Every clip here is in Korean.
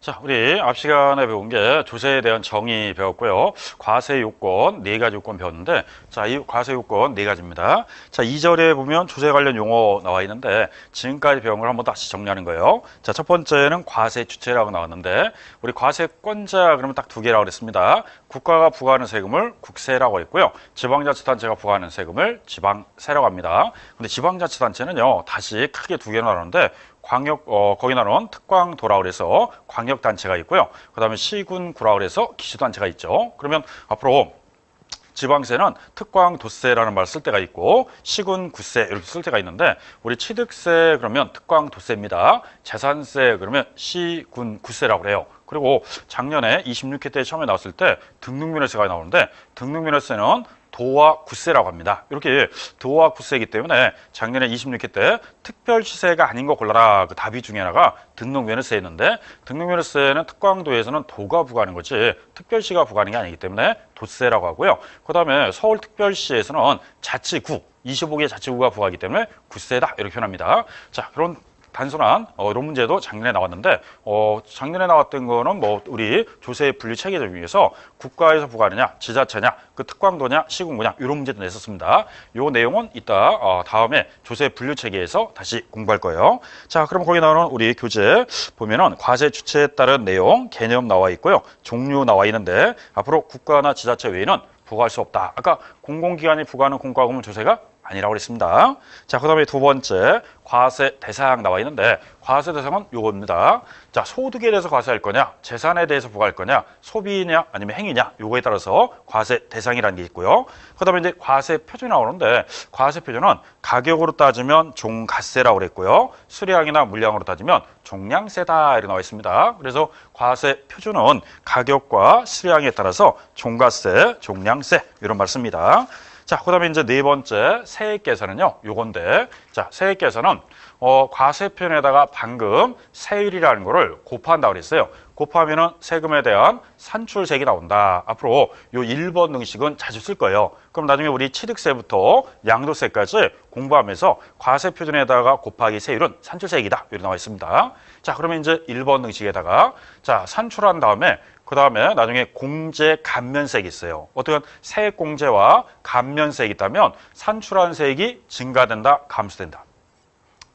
자, 우리 앞 시간에 배운 게 조세에 대한 정의 배웠고요. 과세 요건 네 가지 요건 배웠는데, 자, 이 과세 요건 네 가지입니다. 자, 2절에 보면 조세 관련 용어 나와 있는데, 지금까지 배운 걸 한번 다시 정리하는 거예요. 자, 첫 번째는 과세 주체라고 나왔는데, 우리 과세권자 그러면 딱 두 개라고 그랬습니다. 국가가 부과하는 세금을 국세라고 했고요. 지방자치단체가 부과하는 세금을 지방세라고 합니다. 근데 지방자치단체는요, 다시 크게 두 개로 나누는데, 광역 어 거기 나눈 특광도라 그래서 광역 단체가 있고요. 그다음에 시군 구라 그래서 기수 단체가 있죠. 그러면 앞으로 지방세는 특광도세라는 말을 쓸 때가 있고 시군 구세 이렇게 쓸 때가 있는데 우리 취득세 그러면 특광도세입니다. 재산세 그러면 시군 구세라고 그래요. 그리고 작년에 26회 때 처음에 나왔을 때 등록면허세가 나오는데 등록면허세는 도와 구세라고 합니다. 이렇게 도와 구세이기 때문에 작년에 26회 때 특별 시세가 아닌 거 골라라 그 답이 중에 하나가 등록면허세였는데 등록면허세는 특광도에서는 도가 부과하는 거지 특별시가 부과하는 게 아니기 때문에 도세라고 하고요. 그다음에 서울특별시에서는 자치구 25개 자치구가 부과하기 때문에 구세다 이렇게 표현합니다. 자 그런 단순한 어, 이런 문제도 작년에 나왔는데 어, 작년에 나왔던 거는 뭐 우리 조세 분류 체계 중에서 국가에서 부과하느냐 지자체냐 그 특광도냐 시군구냐 이런 문제도 냈었습니다. 요 내용은 이따 어, 다음에 조세 분류 체계에서 다시 공부할 거예요. 자 그럼 거기 나오는 우리 교재 보면은 과세 주체에 따른 내용 개념 나와 있고요. 종류 나와 있는데 앞으로 국가나 지자체 외에는 부과할 수 없다. 아까 공공기관이 부과하는 공과금은 조세가 아니라고 그랬습니다. 자, 그 다음에 두 번째, 과세 대상 나와 있는데, 과세 대상은 요겁니다. 자, 소득에 대해서 과세할 거냐, 재산에 대해서 부과할 거냐, 소비냐, 아니면 행위냐, 요거에 따라서 과세 대상이라는 게 있고요. 그 다음에 이제 과세 표준이 나오는데, 과세 표준은 가격으로 따지면 종가세라고 그랬고요. 수량이나 물량으로 따지면 종량세다, 이렇게 나와 있습니다. 그래서 과세 표준은 가격과 수량에 따라서 종가세, 종량세, 이런 말 씁니다. 자, 그 다음에 이제 네 번째 세액 계산은요, 요건데, 자, 세액 계산은, 어, 과세 표현에다가 방금 세율이라는 거를 곱한다고 그랬어요. 곱하면은 세금에 대한 산출세액이 나온다. 앞으로 요 1번 등식은 자주 쓸 거예요. 그럼 나중에 우리 취득세부터 양도세까지 공부하면서 과세표준에다가 곱하기 세율은 산출세액이다. 이렇게 나와 있습니다. 자, 그러면 이제 1번 등식에다가 자, 산출한 다음에 그 다음에 나중에 공제 감면세액이 있어요. 어떤 세액 공제와 감면세액이 있다면 산출한 세액이 증가된다, 감소된다.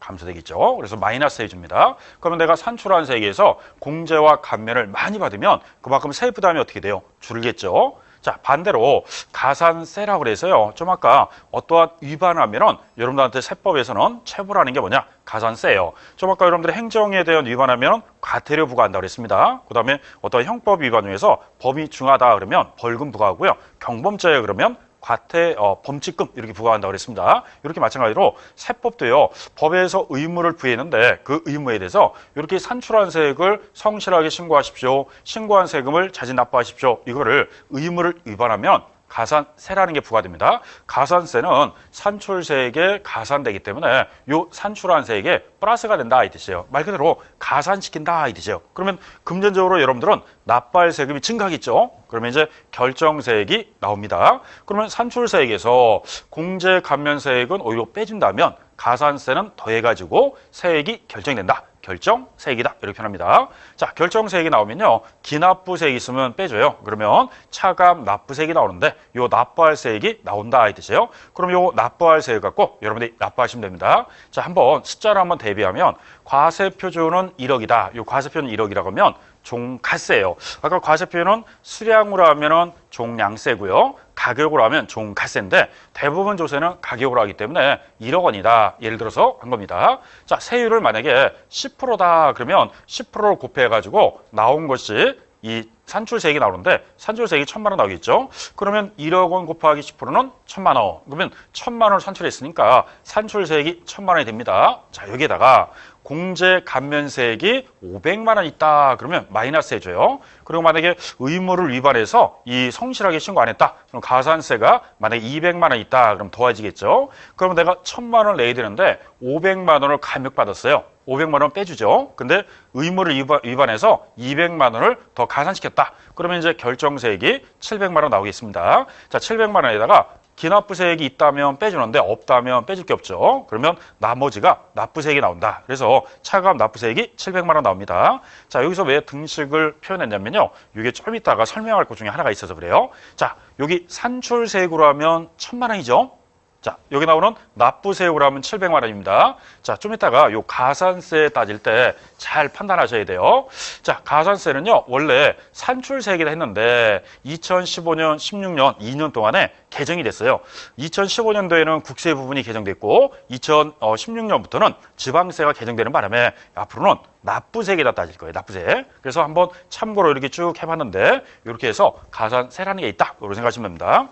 감소되겠죠. 그래서 마이너스 해줍니다. 그러면 내가 산출한 세액에서 공제와 감면을 많이 받으면 그만큼 세액 부담이 어떻게 돼요? 줄겠죠. 자 반대로 가산세라고 그래서요. 좀 아까 어떠한 위반을 하면은 여러분들한테 세법에서는 체불하는 게 뭐냐? 가산세예요. 좀 아까 여러분들이 행정에 대한 위반하면 과태료 부과한다고 그랬습니다. 그다음에 어떤 형법 위반 중에서 범위 중하다 그러면 벌금 부과하고요. 경범죄 그러면 과태 어, 범칙금 이렇게 부과한다고 그랬습니다. 이렇게 마찬가지로 세법도요. 법에서 의무를 부여했는데 그 의무에 대해서 이렇게 산출한 세액을 성실하게 신고하십시오. 신고한 세금을 자진 납부하십시오. 이거를 의무를 위반하면 가산세라는 게 부과됩니다. 가산세는 산출세액에 가산되기 때문에 요 산출한 세액에 플러스가 된다 이 뜻이에요. 말 그대로 가산시킨다 이 뜻이에요. 그러면 금전적으로 여러분들은 납부할 세금이 증가하겠죠. 그러면 이제 결정세액이 나옵니다. 그러면 산출세액에서 공제 감면세액은 오히려 빼준다면 가산세는 더해가지고 세액이 결정된다. 결정세액이다. 이렇게 표현합니다. 자, 결정세액이 나오면요. 기납부세액이 있으면 빼줘요. 그러면 차감 납부세액이 나오는데 요 납부할 세액이 나온다 이 뜻이에요. 그럼 요 납부할 세액 갖고 여러분들이 납부하시면 됩니다. 자, 한번 숫자를 한번 대비하면 과세표준은 1억이다. 요 과세표는 1억이라고 하면 종가세예요. 아까 과세표는 수량으로 하면은 종량세고요. 가격으로 하면 종가세인데 대부분 조세는 가격으로 하기 때문에 1억 원이다. 예를 들어서 한 겁니다. 자, 세율을 만약에 10%다 그러면 10%를 곱해 가지고 나온 것이 이 산출세액이 나오는데 산출세액이 천만 원 나오겠죠. 그러면 1억 원 곱하기 10%는 천만 원. 그러면 천만 원을 산출했으니까 산출세액이 천만 원이 됩니다. 자, 여기에다가 공제 감면세액이 500만 원 있다 그러면 마이너스 해줘요. 그리고 만약에 의무를 위반해서 이 성실하게 신고 안 했다. 그럼 가산세가 만약에 200만 원 있다 그럼 더해지겠죠. 그러면 내가 1000만 원 내야 되는데 500만 원을 감액받았어요. 500만 원 빼주죠. 근데 의무를 위반, 해서 200만 원을 더 가산시켰다. 그러면 이제 결정세액이 700만 원 나오겠습니다. 자, 700만 원에다가 기납부세액이 있다면 빼주는데 없다면 빼줄 게 없죠. 그러면 나머지가 납부세액이 나온다. 그래서 차감 납부세액이 700만 원 나옵니다. 자, 여기서 왜 등식을 표현했냐면요. 이게 좀 이따가 설명할 것 중에 하나가 있어서 그래요. 자, 여기 산출세액으로 하면 1000만 원이죠. 자, 여기 나오는 납부세액으로 하면 700만 원입니다. 자, 좀 이따가 요 가산세 따질 때 잘 판단하셔야 돼요. 자, 가산세는요, 원래 산출세액이라 했는데 2015년, 16년, 2년 동안에 개정이 됐어요. 2015년도에는 국세 부분이 개정됐고 2016년부터는 지방세가 개정되는 바람에 앞으로는 납부세액에다 따질 거예요. 납부세. 그래서 한번 참고로 이렇게 쭉 해봤는데 이렇게 해서 가산세라는 게 있다. 이렇게 생각하시면 됩니다.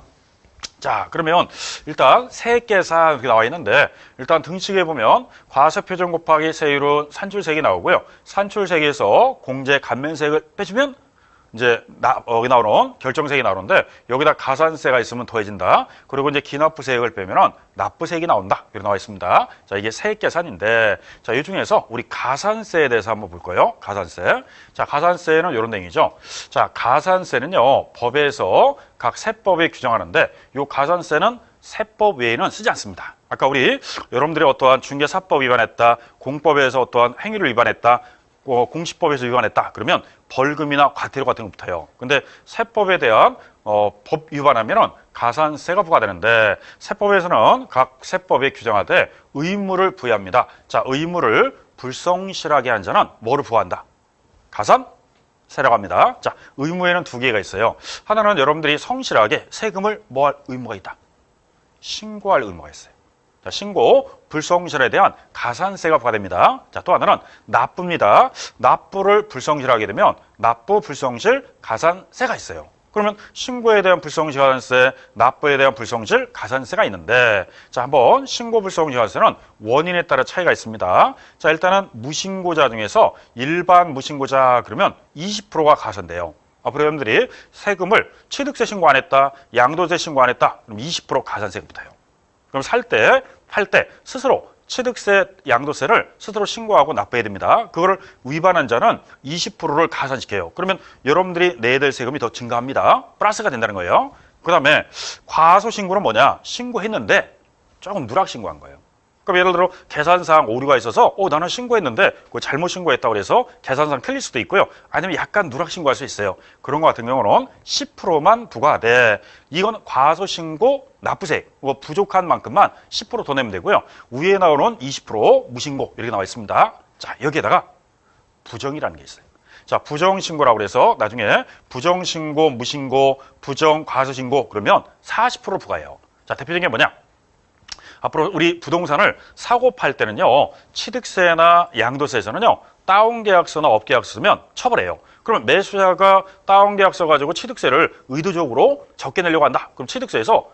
자, 그러면 일단 세액 계산 이렇게 나와 있는데 일단 등식에 보면 과세표준 곱하기 세율은 산출세액이 나오고요. 산출세액에서 공제 감면세액을 빼주면 이제 나, 여기 나오는 결정세액이 나오는데 여기다 가산세가 있으면 더해진다. 그리고 이제 기납부세액을 빼면은 납부세액이 나온다. 이렇게 나와 있습니다. 자, 이게 세액 계산인데 자, 이 중에서 우리 가산세에 대해서 한번 볼 거예요. 가산세. 자, 가산세는 이런 내용이죠. 자, 가산세는요. 법에서 각 세법에 규정하는데 요 가산세는 세법 외에는 쓰지 않습니다. 아까 우리 여러분들이 어떠한 중개사법 위반했다, 공법에서 어떠한 행위를 위반했다, 어, 공시법에서 위반했다. 그러면 벌금이나 과태료 같은 거 붙어요. 근데 세법에 대한 어, 법 위반하면은 가산세가 부과되는데 세법에서는 각 세법에 규정하되 의무를 부여합니다. 자, 의무를 불성실하게 한 자는 뭐를 부과한다? 가산? 세라고 합니다. 자, 의무에는 두 개가 있어요. 하나는 여러분들이 성실하게 세금을 뭐할 의무가 있다. 신고할 의무가 있어요. 자, 신고, 불성실에 대한 가산세가 부과됩니다. 자, 또 하나는 납부입니다. 납부를 불성실하게 되면 납부, 불성실, 가산세가 있어요. 그러면 신고에 대한 불성실 가산세, 납부에 대한 불성실 가산세가 있는데 자, 한번 신고 불성실 가산세는 원인에 따라 차이가 있습니다. 자, 일단은 무신고자 중에서 일반 무신고자 그러면 20%가 가산돼요. 앞으로 여러분들이 세금을 취득세 신고 안 했다, 양도세 신고 안 했다, 그럼 20% 가산세가 붙어요. 그럼 살 때, 팔 때 스스로 취득세, 양도세를 스스로 신고하고 납부해야 됩니다. 그거를 위반한 자는 20%를 가산시켜요. 그러면 여러분들이 내야 될 세금이 더 증가합니다. 플러스가 된다는 거예요. 그 다음에 과소신고는 뭐냐? 신고했는데 조금 누락 신고한 거예요. 그럼 예를 들어 계산상 오류가 있어서 어 나는 신고했는데 그거 잘못 신고했다고 그래서 계산상 틀릴 수도 있고요. 아니면 약간 누락 신고할 수 있어요. 그런 거 같은 경우는 10%만 부과돼. 이건 과소 신고 납부세 뭐 부족한 만큼만 10%더 내면 되고요. 위에 나오는 20% 무신고 이렇게 나와 있습니다. 자 여기에다가 부정이라는 게 있어요. 자, 부정신고라고 그래서 나중에 부정신고, 무신고, 부정, 과소신고 그러면 40% 부과해요. 자, 대표적인 게 뭐냐? 앞으로 우리 부동산을 사고 팔 때는요, 취득세나 양도세에서는요, 다운 계약서나 업계약서 쓰면 처벌해요. 그러면 매수자가 다운 계약서 가지고 취득세를 의도적으로 적게 내려고 한다. 그럼 취득세에서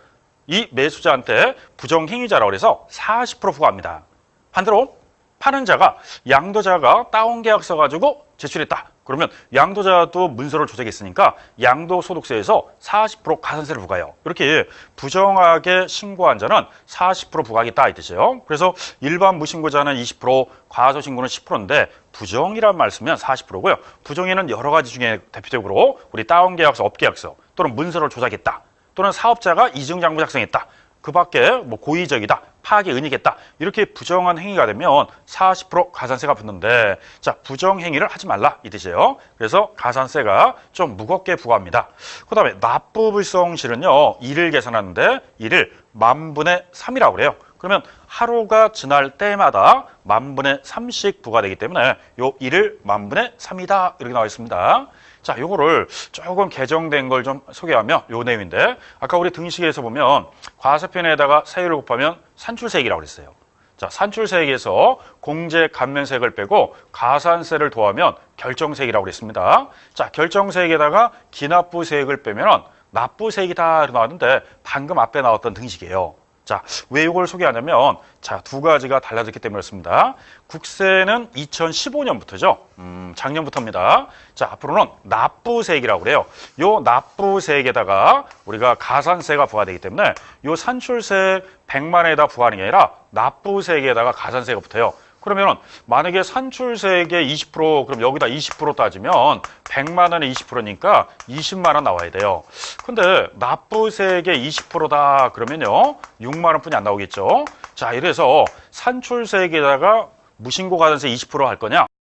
이 매수자한테 부정행위자라고 해서 40% 부과합니다. 반대로 파는 자가 양도자가 다운 계약서 가지고 제출했다. 그러면 양도자도 문서를 조작했으니까 양도소득세에서 40% 가산세를 부과해요. 이렇게 부정하게 신고한 자는 40% 부과하겠다 이 뜻이에요. 그래서 일반 무신고자는 20%, 과소신고는 10%인데 부정이란 말 쓰면 40%고요. 부정에는 여러 가지 중에 대표적으로 우리 다운계약서, 업계약서 또는 문서를 조작했다. 또는 사업자가 이중장부 작성했다. 그 밖에 뭐 고의적이다, 파악에 은이겠다 이렇게 부정한 행위가 되면 40% 가산세가 붙는데 자 부정 행위를 하지 말라 이 뜻이에요. 그래서 가산세가 좀 무겁게 부과합니다. 그다음에 납부 불성실은요 일을 계산하는데 일을 만분의 3이라고 그래요. 그러면 하루가 지날 때마다 만분의 3씩 부과되기 때문에 요 일을 만분의 3이다 이렇게 나와 있습니다. 자, 요거를 조금 개정된 걸 좀 소개하며 요 내용인데 아까 우리 등식에서 보면 과세편에다가 세율을 곱하면 산출세액이라고 그랬어요. 자, 산출세액에서 공제 감면세액을 빼고 가산세를 더하면 결정세액이라고 그랬습니다. 자, 결정세액에다가 기납부세액을 빼면 납부세액이다 나왔는데 방금 앞에 나왔던 등식이에요. 자, 왜 이걸 소개하냐면 자, 두 가지가 달라졌기 때문에 그렇습니다. 국세는 2015년부터죠. 음, 작년부터입니다. 자, 앞으로는 납부세액이라고 그래요. 요 납부세액에다가 우리가 가산세가 부과되기 때문에 요 산출세 100만 원에다 부과하는 게 아니라 납부세액에다가 가산세가 붙어요. 그러면 만약에 산출세액의 20% 그럼 여기다 20% 따지면 100만 원에 20%니까 20만 원 나와야 돼요. 근데 납부세액의 20%다 그러면요. 6만 원뿐이 안 나오겠죠. 자, 이래서 산출세액에다가 무신고 가산세 20%할 거냐?